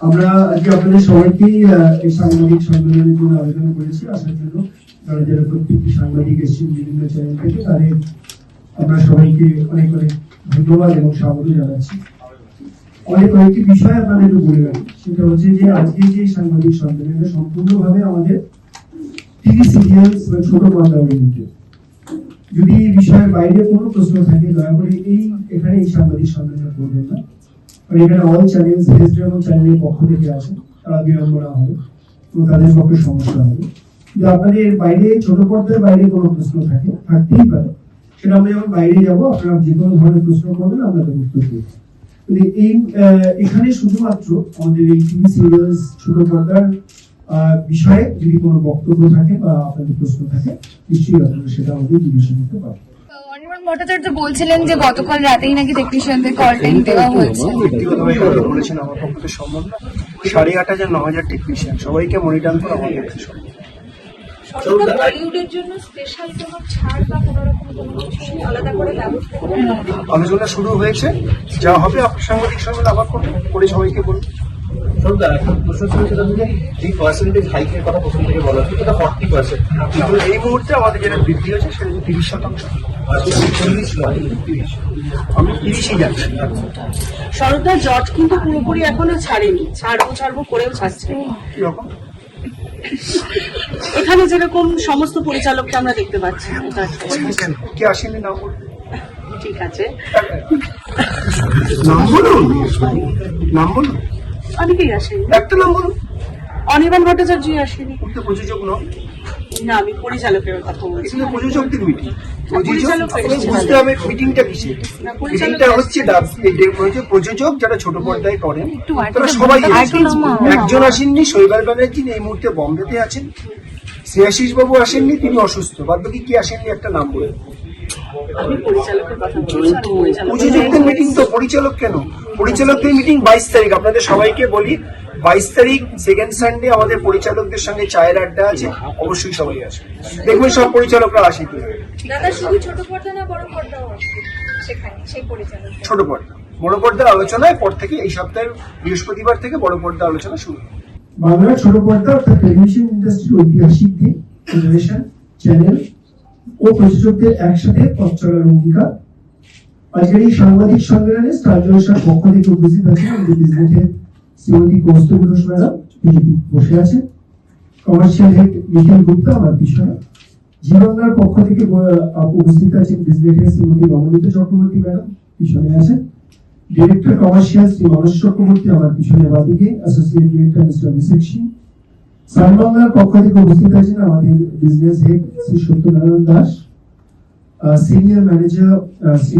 আমরা আজকে আপনাদের সবাইকেই আহ, এই সাংবাদিক সম্মেলনের জন্য আবেদন করেছি। আসার জন্য তারা যারা প্রত্যেকটি সাংবাদিক এসেছেন বিভিন্ন চ্যানেল থেকে তাদের আমরা সবাইকে অনেক অনেক ধন্যবাদ এবং স্বাগত জানাচ্ছি। অনেক কয়েকটি বিষয় আপনাদের বলে রাখি। সেটা হচ্ছে যে আজকে যে সাংবাদিক সম্মেলনটা সম্পূর্ণভাবে আমাদের টিভি সিরিয়ালস বা ছোট পর্দা ওরিয়েন্টেড যদি এই বিষয়ের বাইরে কোনো প্রশ্ন থাকে দয়া করে এই এখানে এই সাংবাদিক সম্মেলন করবেন না। আর এখানে অল চ্যানেল সিরিজ এবং চ্যানেলের পক্ষ থেকে আসেন তারা বিড়ম্বনা হবে এবং তাদের পক্ষে সমস্যা হবে। যদি আপনাদের বাইরে, ছোট পর্দার বাইরে কোনো প্রশ্ন থাকে? থাকতেই পারে। সেটা আমরা যখন বাইরে যাব, আপনারা যে কোনো ধরনের প্রশ্ন করবেন, আমরা তার উত্তর দেবো। কিন্তু এই এখানে শুধুমাত্র আমাদের এই টিভি সিরিয়ালস ছোট পর্দার বিষয়ে যদি কোনো বক্তব্য থাকে বা আপনাদের প্রশ্ন থাকে, নিশ্চয়ই আপনারা সেটা আমাদের জিজ্ঞাসা করতে পারেন অনির্বাণ ভট্টাচার্য বলছিলেন যে গতকাল রাতেই নাকি টেকনিশিয়ানদের কল টাইম দেওয়া হয়েছে। ব্যক্তিগতভাবে বলেছেন আমার পক্ষে তো সম্ভব না। সাড়ে আট হাজার ন হাজার টেকনিশিয়ান সবাইকে মনিটর করা আমার পক্ষে সম্ভব না। সরকার বলিউডের জন্য স্পেশাল কোনো ছাড় বা কোনো রকম কোনো কিছু আলাদা করে ব্যবস্থা করে আলোচনা শুরু হয়েছে যা হবে আপনার সাংবাদিক সঙ্গে আবার করবেন করে সবাইকে বলুন। সরকার একটা প্রশ্ন ছিল সেটা হচ্ছে যে পার্সেন্টেজ হাইকের কথা প্রথম থেকে বলা হচ্ছে সেটা ফর্টি পার্সেন্ট কিন্তু এই মুহূর্তে আমাদের যেটা বৃদ্ধি হচ্ছে সেটা হচ্ছে তিরিশ শতাংশ। আমি তিরিশই যাচ্ছি সরকার জট কিন্তু পুরোপুরি এখনও ছাড়েনি। ছাড়বো ছাড়বো করেও ছাড়ছে। কীরকম? এখানে যেরকম সমস্ত পরিচালককে আমরা দেখতে পাচ্ছি কে আসেনি বলুন। ঠিক আছে। নাম বলুন। নাম বলুন। অনেকেই আসেনি। একটা নাম বলুন অনির্বাণ ভট্টাচার্যই আসেনি। প্রযোজক নন না আমি পরিচালকের কথা বলছি। এখানে প্রযোজকদের মিটিং প্রযোজক পরিচালক এসেছে। বুঝতে হবে মিটিংটা কিসে না, পরিচালক মিটিংটা হচ্ছে ডাব- এটা হচ্ছে প্রযোজক যারা ছোট পর্দায় করেন একটু তারা সবাই একজন আসেননি শৈবাল ব্যানার্জি এই মুহূর্তে বম্বেতে আছেন। শ্রেয়াশিস বাবু আসেননি তিনি অসুস্থ। বাদ বাকি কি আসেননি একটা নাম বলে আমি পরিচালকের কথা বলছি আমি পরিচালক প্রযোজকদের মিটিং তো পরিচালক কেন? পরিচালকদের মিটিং বাইশ তারিখ। আপনাদের সবাইকে বলি বাইশ তারিখ সেকেন্ড সানডে আমাদের পরিচালকদের সঙ্গে চায়ের আড্ডা আছে। অবশ্যই সবাই আসবে। দেখবেন সব পরিচালকরা আসে দাদা শুধু ছোট পর্দা বড় পর্দাও আছে সেখানে সেই পরিচালক ছোট পর্দা। পর্দার আলোচনায় পর থেকে এই সপ্তাহের বৃহস্পতিবার থেকে বড় পর্দা আলোচনা শুরু। বাংলার ছোট পর্দা অর্থাৎ টেলিভিশন ইন্ডাস্ট্রির ঐতিহাসিক দিক টেলিভিশন চ্যানেল ও প্রযোজকদের একসাথে পথ চলার অঙ্গীকার আজকের এই সাংবাদিক সম্মেলনে স্টার পক্ষ থেকে উপস্থিত আছেন আমাদের বিজনেসের শ্রীমতী কৌস্তব ঘোষ ম্যাডাম, বিজেপি বসে আছেন। কমার্শিয়াল হেড নিখিল গুপ্তা আমার পিছনে। জি বাংলার পক্ষ থেকে উপস্থিত আছেন বিজনেসের শ্রীমতী রমণিতা চক্রবর্তী ম্যাডাম, পিছনে আছেন। ডিরেক্টর কমার্শিয়াল শ্রী মানস চক্রবর্তী আমার পিছনে বাদিকে associate director mister Abhishek Singh. সানবাংলার পক্ষ থেকে উপস্থিত আছেন আমাদের business head Shri Satyanarayan Das. Senior manager Shri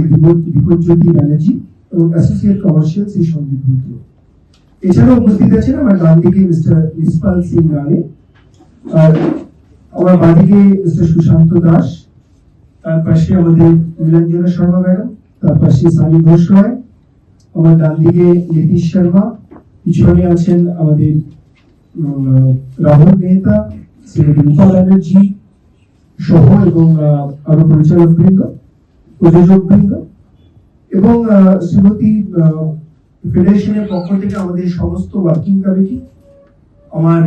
Bipadjyoti Banerjee এবং অ্যাসোসিয়েট কমার্শিয়াল শ্রী সন্দীপ রুদ্র এছাড়াও উপস্থিত আছেন আমার ডান দিকে মিস্টার ইসপাল সিং রানে আর আমার বাদিকে মিস্টার সুশান্ত দাস, তার পাশে আমাদের নীলাঞ্জনা শর্মা ম্যাডাম, তার পাশে সানি ঘোষ রায়, আমার ডান দিকে নীতিশ শর্মা, পিছনে আছেন আমাদের রাহুল মেহতা শ্রীমতী রূপা ব্যানার্জি সহ এবং আরও পরিচালক বৃন্দ, প্রযোজক বৃন্দ এবং শ্রীমতী ফেডারেশনের পক্ষ থেকে আমাদের সমস্ত ওয়ার্কিং কমিটি আমার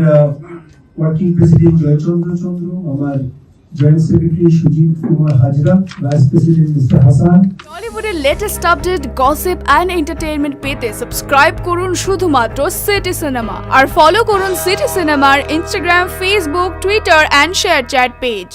ওয়ার্কিং প্রেসিডেন্ট জয়চন্দ্র চন্দ্র, আমার joint secretary Sujit Kumar Hazra vice president mister Hasan. Latest update gossip and entertainment পেতে সাবস্ক্রাইব করুন শুধুমাত্র সিটি সিনেমা আর ফলো করুন সিটি সিনেমার Instagram Facebook Twitter and ShareChat page